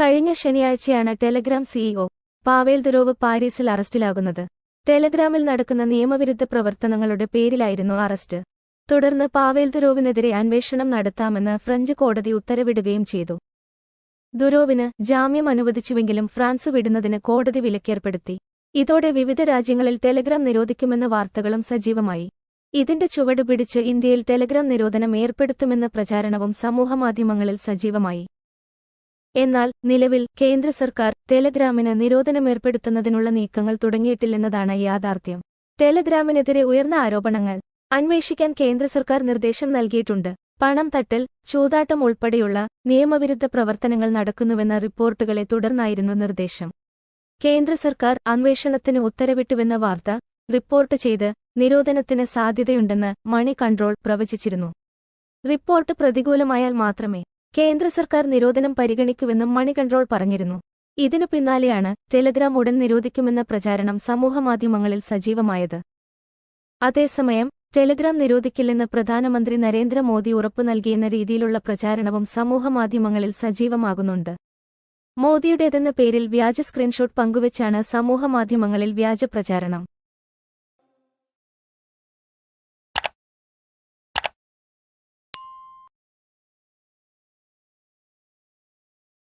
കഴിഞ്ഞ ശനിയാഴ്ചയാണ് Telegram CEO Pawel Durov പാരീസിൽ അറസ്റ്റിലാകുന്നത്. ടെലഗ്രാമിൽ നടക്കുന്ന നിയമവിരുദ്ധ പ്രവർത്തനങ്ങളുടെ പേരിലായിരുന്നു അറസ്റ്റ്. തുടർന്ന് പാവേൽ ദുരോവിനെതിരെ അന്വേഷണം നടത്താമെന്ന് ഫ്രഞ്ച് കോടതി ഉത്തരവിടുകയും ചെയ്തു. ദുരോവിന് ജാമ്യം അനുവദിച്ചുവെങ്കിലും ഫ്രാൻസ് വിടുന്നതിന് കോടതി വിലക്കേർപ്പെടുത്തി. ഇതോടെ വിവിധ രാജ്യങ്ങളിൽ ടെലഗ്രാം നിരോധിക്കുമെന്ന വാർത്തകളും സജീവമായി. ഇതിന്റെ ചുവടുപിടിച്ച് ഇന്ത്യയിൽ ടെലഗ്രാം നിരോധനം ഏർപ്പെടുത്തുമെന്ന പ്രചാരണവും സമൂഹമാധ്യമങ്ങളിൽ സജീവമായി. എന്നാൽ നിലവിൽ കേന്ദ്ര സർക്കാർ ടെലഗ്രാമിന് നിരോധനമേർപ്പെടുത്തുന്നതിനുള്ള നീക്കങ്ങൾ തുടങ്ങിയിട്ടില്ലെന്നതാണ് യാഥാർത്ഥ്യം. ടെലഗ്രാമിനെതിരെ ഉയർന്ന ആരോപണങ്ങൾ അന്വേഷിക്കാൻ കേന്ദ്ര സർക്കാർ നിർദ്ദേശം നൽകിയിട്ടുണ്ട്. പണം തട്ടൽ ചൂതാട്ടം ഉൾപ്പെടെയുള്ള നിയമവിരുദ്ധ പ്രവർത്തനങ്ങൾ നടക്കുന്നുവെന്ന റിപ്പോർട്ടുകളെ തുടർന്നായിരുന്നു നിർദ്ദേശം. കേന്ദ്ര സർക്കാർ അന്വേഷണത്തിന് ഉത്തരവിട്ടുവെന്ന വാർത്ത റിപ്പോർട്ട് ചെയ്ത് നിരോധനത്തിന് സാധ്യതയുണ്ടെന്ന് മണി കൺട്രോൾ പ്രവചിച്ചിരുന്നു. റിപ്പോർട്ട് പ്രതികൂലമായാൽ മാത്രമേ കേന്ദ്ര സർക്കാർ നിരോധനം പരിഗണിക്കുമെന്നും മണി കൺട്രോൾ പറഞ്ഞിരുന്നു. ഇതിനു പിന്നാലെയാണ് ടെലഗ്രാം ഉടൻ നിരോധിക്കുമെന്ന പ്രചാരണം സമൂഹമാധ്യമങ്ങളിൽ സജീവമായത്. അതേസമയം ടെലഗ്രാം നിരോധിക്കില്ലെന്ന് പ്രധാനമന്ത്രി നരേന്ദ്രമോദി ഉറപ്പു നൽകിയെന്ന രീതിയിലുള്ള പ്രചാരണവും സമൂഹമാധ്യമങ്ങളിൽ സജീവമാകുന്നുണ്ട്. മോദിയുടേതെന്ന പേരിൽ വ്യാജ സ്ക്രീൻഷോട്ട് പങ്കുവച്ചാണ് സമൂഹമാധ്യമങ്ങളിൽ വ്യാജ പ്രചാരണം.